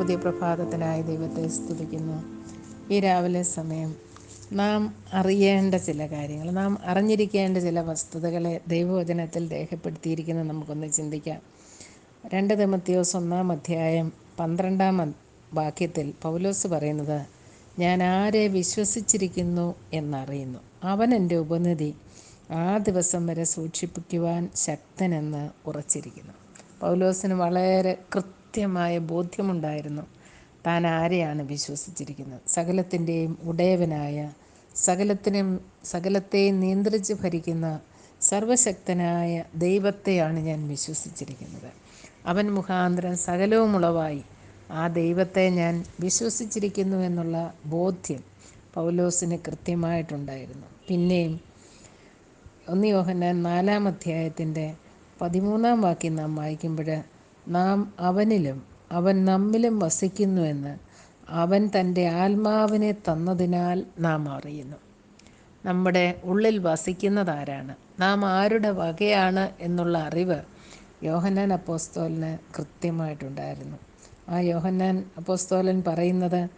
പുതിയ പ്രഭാതത്തിനായി ദൈവത്തെ സ്തുതിക്കുന്നു. ഈ രാവിലെ സമയം നാം അറിയേണ്ട ചില കാര്യങ്ങൾ നാം അറിഞ്ഞിരിക്കേണ്ട ചില വസ്തുതകളെ ദൈവവചനത്തിൽ രേഖപ്പെടുത്തിയിരിക്കുന്നത് നമുക്കൊന്ന് ചിന്തിക്കാം. രണ്ട് തെമത്തിയോസ് ഒന്നാം അധ്യായം പന്ത്രണ്ടാം വാക്യത്തിൽ പൗലോസ് പറയുന്നത് ഞാൻ ആരെ വിശ്വസിച്ചിരിക്കുന്നു എന്നറിയുന്നു. അവൻ എന്റെ ഉപനിധി ആ ദിവസം വരെ സൂക്ഷിപ്പിക്കുവാൻ ശക്തനെന്ന് ഉറച്ചിരിക്കുന്നു. പൗലോസിന് വളരെ കൃത്യമായ ബോധ്യമുണ്ടായിരുന്നു. താൻ ആരെയാണ് വിശ്വസിച്ചിരിക്കുന്നത്? സകലത്തിന്റെയും ഉടയവനായ സകലത്തിനും സകലത്തെയും നിയന്ത്രിച്ച് ഭരിക്കുന്ന സർവശക്തനായ ദൈവത്തെയാണ് ഞാൻ വിശ്വസിച്ചിരിക്കുന്നത്. അവൻ മുഖാന്തരം സകലവും ഉളവായി ആ ദൈവത്തെ ഞാൻ വിശ്വസിച്ചിരിക്കുന്നു എന്നുള്ള ബോധ്യം പൗലോസിന് കൃത്യമായിട്ടുണ്ടായിരുന്നു. പിന്നെയും ഒന്ന് യോഹന്നാൻ നാലാം അധ്യായത്തിന്റെ പതിമൂന്നാം വാക്യം നാം വായിക്കുമ്പോൾ നാം അവനിലും അവൻ നമ്മിലും വസിക്കുന്നുവെന്ന് അവൻ തന്റെ ആത്മാവിനെ തന്നതിനാൽ നാം അറിയുന്നു. നമ്മുടെ ഉള്ളിൽ വസിക്കുന്നതാരാണ്? നാം ആരുടെ വകയാണ് എന്നുള്ള അറിവ് യോഹന്നാൻ അപ്പോസ്തോലിന് കൃത്യമായിട്ടുണ്ടായിരുന്നു. ആ യോഹന്നാൻ അപ്പോസ്തോലൻ പറയുന്നത്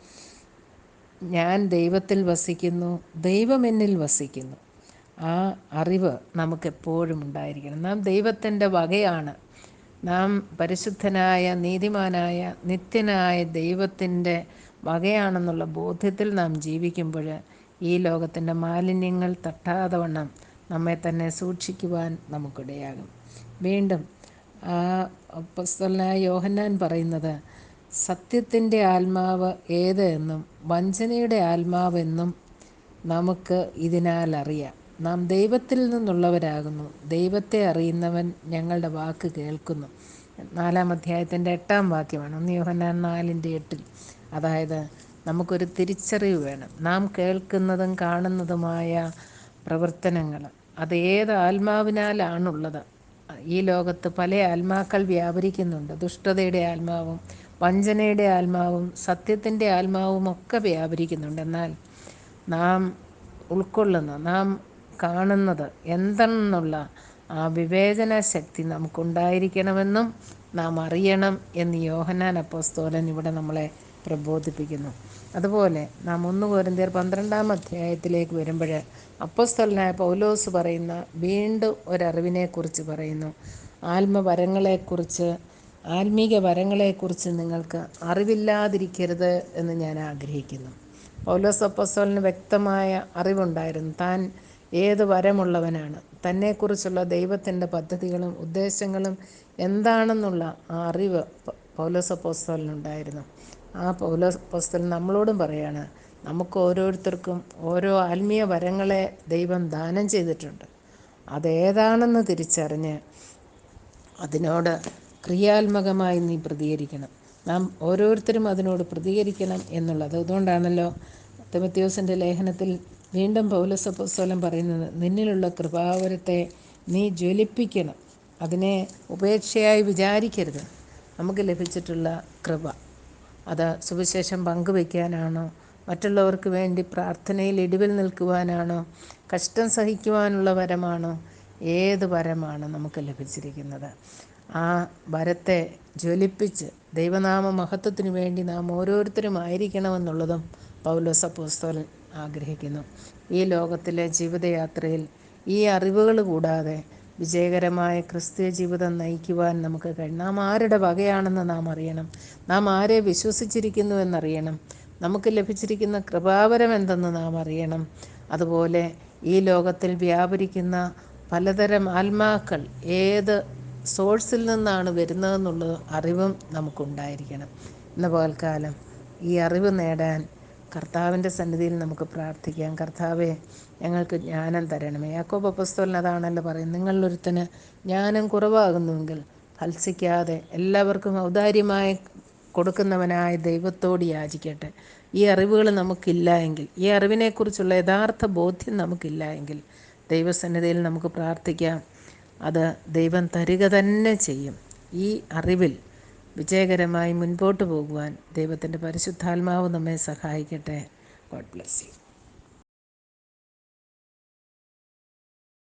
ഞാൻ ദൈവത്തിൽ വസിക്കുന്നു ദൈവം എന്നിൽ വസിക്കുന്നു. ആ അറിവ് നമുക്കെപ്പോഴും ഉണ്ടായിരിക്കണം. നാം ദൈവത്തിന്റെ വകയാണ് നാം പരിശുദ്ധനായ നീതിമാനായ നിത്യനായ ദൈവത്തിന്റെ വകയാണെന്നുള്ള ബോധ്യത്തിൽ നാം ജീവിക്കുമ്പോൾ ഈ ലോകത്തിന്റെ മാലിന്യങ്ങൾ തട്ടാതെ വണ്ണം നമ്മെ തന്നെ സൂക്ഷിക്കുവാൻ നമുക്കിടയാകും. വീണ്ടും ആ പുസ്തകനായ യോഹന്നാൻ പറയുന്നത് സത്യത്തിന്റെ ആത്മാവ് ഏത് എന്നും വഞ്ചനയുടെ ആത്മാവെന്നും നമുക്ക് ഇതിനാൽ അറിയാം. നാം ദൈവത്തിൽ നിന്നുള്ളവരാകുന്നു. ദൈവത്തെ അറിയുന്നവൻ ഞങ്ങളുടെ വാക്ക് കേൾക്കുന്നു. നാലാം അധ്യായത്തിന്റെ എട്ടാം വാക്യമാണ്. ഒന്ന് യോഹന്നാൻ നാലിന്റെ എട്ടിൽ. അതായത് നമുക്കൊരു തിരിച്ചറിവ് വേണം. നാം കേൾക്കുന്നതും കാണുന്നതുമായ പ്രവർത്തനങ്ങൾ. അത് ഏത് ആത്മാവിനാലാണുള്ളത്? ഈ ലോകത്ത് പല ആത്മാക്കൾ വ്യാപരിക്കുന്നുണ്ട്. ദുഷ്ടതയുടെ ആത്മാവും വഞ്ചനയുടെ ആത്മാവും സത്യത്തിന്റെ ആത്മാവും ഒക്കെ വ്യാപരിക്കുന്നുണ്ട്. എന്നാൽ നാം ഉൾക്കൊള്ളുന്ന. നാം കാണുന്നത് എന്തെന്നുള്ള ആ വിവേചന ശക്തി നമുക്കുണ്ടായിരിക്കണമെന്നും നാം അറിയണം എന്ന് യോഹനാൻ അപ്പോസ്തോലൻ ഇവിടെ നമ്മളെ പ്രബോധിപ്പിക്കുന്നു. അതുപോലെ നാം ഒന്ന് കോരിന്തിയർ പന്ത്രണ്ടാം അധ്യായത്തിലേക്ക് വരുമ്പോൾ അപ്പോസ്തലനായ പൗലോസ് പറയുന്ന വീണ്ടും ഒരറിവിനെക്കുറിച്ച് പറയുന്നു. ആത്മവരങ്ങളെക്കുറിച്ച് ആത്മീക വരങ്ങളെക്കുറിച്ച് നിങ്ങൾക്ക് അറിവില്ലാതിരിക്കരുത് എന്ന് ഞാൻ ആഗ്രഹിക്കുന്നു. പൗലോസ് അപ്പോസ്തലന് വ്യക്തമായ അറിവുണ്ടായിരുന്നു. താൻ ഏത് വരമുള്ളവനാണ്? തന്നെക്കുറിച്ചുള്ള ദൈവത്തിന്റെ പദ്ധതികളും ഉദ്ദേശങ്ങളും എന്താണെന്നുള്ള ആ അറിവ് പൗലോസപ്പോസ്തലിനുണ്ടായിരുന്നു. ആ പൗലോസ് അപ്പോസ്തലൻ നമ്മളോടും പറയാണ് നമുക്ക് ഓരോരുത്തർക്കും ഓരോ ആത്മീയ വരങ്ങളെ ദൈവം ദാനം ചെയ്തിട്ടുണ്ട്. അതേതാണെന്ന് തിരിച്ചറിഞ്ഞ് അതിനോട് ക്രിയാത്മകമായി നീ പ്രതികരിക്കണം. നാം ഓരോരുത്തരും അതിനോട് പ്രതികരിക്കണം എന്നുള്ളത്. അതുകൊണ്ടാണല്ലോ തിമത്യോസിന്റെ ലേഖനത്തിൽ വീണ്ടും പൗലസപ്പോസ്തലം പറയുന്നത് നിന്നിലുള്ള കൃപാവരത്തെ നീ ജ്വലിപ്പിക്കണം. അതിനെ ഉപേക്ഷയായി വിചാരിക്കരുത്. നമുക്ക് ലഭിച്ചിട്ടുള്ള കൃപ. അത് സുവിശേഷം പങ്കുവയ്ക്കാനാണോ? മറ്റുള്ളവർക്ക് വേണ്ടി പ്രാർത്ഥനയിൽ ഇടിവിൽ നിൽക്കുവാനാണോ? കഷ്ടം സഹിക്കുവാനുള്ള വരമാണോ? ഏത് വരമാണ് നമുക്ക് ലഭിച്ചിരിക്കുന്നത്? ആ വരത്തെ ജ്വലിപ്പിച്ച് ദൈവനാമ മഹത്വത്തിന് വേണ്ടി നാം ഓരോരുത്തരും ആയിരിക്കണമെന്നുള്ളതും പൗലോസ അപ്പോസ്തലൻ ആഗ്രഹിക്കുന്നു. ഈ ലോകത്തിലെ ജീവിതയാത്രയിൽ ഈ അറിവുകൾ കൂടാതെ വിജയകരമായ ക്രിസ്തീയ ജീവിതം നയിക്കുവാൻ നമുക്ക് കഴിയും നാം ആരുടെ വകയാണെന്ന് നാം അറിയണം. നാം ആരെ വിശ്വസിച്ചിരിക്കുന്നു എന്നറിയണം. നമുക്ക് ലഭിച്ചിരിക്കുന്ന കൃപാവരം എന്തെന്ന് നാം അറിയണം. അതുപോലെ ഈ ലോകത്തിൽ വ്യാപരിക്കുന്ന പലതരം ആത്മാക്കൾ ഏത് സോഴ്സിൽ നിന്നാണ് വരുന്നതെന്നുള്ള അറിവും നമുക്കുണ്ടായിരിക്കണം. ഇന്ന് പകൽക്കാലം ഈ അറിവ് നേടാൻ കർത്താവിന്റെ സന്നിധിയിൽ നമുക്ക് പ്രാർത്ഥിക്കാം. കർത്താവെ ഞങ്ങൾക്ക് ജ്ഞാനം തരണമേ. യാക്കോബ് അപ്പസ്തോലൻ അതാണല്ലോ പറയുന്നത്. നിങ്ങളിലൊരുത്തന് ജ്ഞാനം കുറവാകുന്നുവെങ്കിൽ ഫത്സിക്കാതെ എല്ലാവർക്കും ഔദാര്യമായി കൊടുക്കുന്നവനായ ദൈവത്തോട് യാചിക്കട്ടെ. ഈ അറിവുകൾ നമുക്കില്ല എങ്കിൽ ഈ അറിവിനെക്കുറിച്ചുള്ള യഥാർത്ഥ ബോധ്യം നമുക്കില്ല എങ്കിൽ ദൈവസന്നിധിയിൽ നമുക്ക് പ്രാർത്ഥിക്കാം. അത് ദൈവം തരിക തന്നെ ചെയ്യും. ഈ അറിവിൽ വിജയകരമായി മുൻപോട്ട് പോകുവാൻ ദൈവത്തിന്റെ പരിശുദ്ധാത്മാവ് നമ്മെ സഹായിക്കട്ടെ. God bless you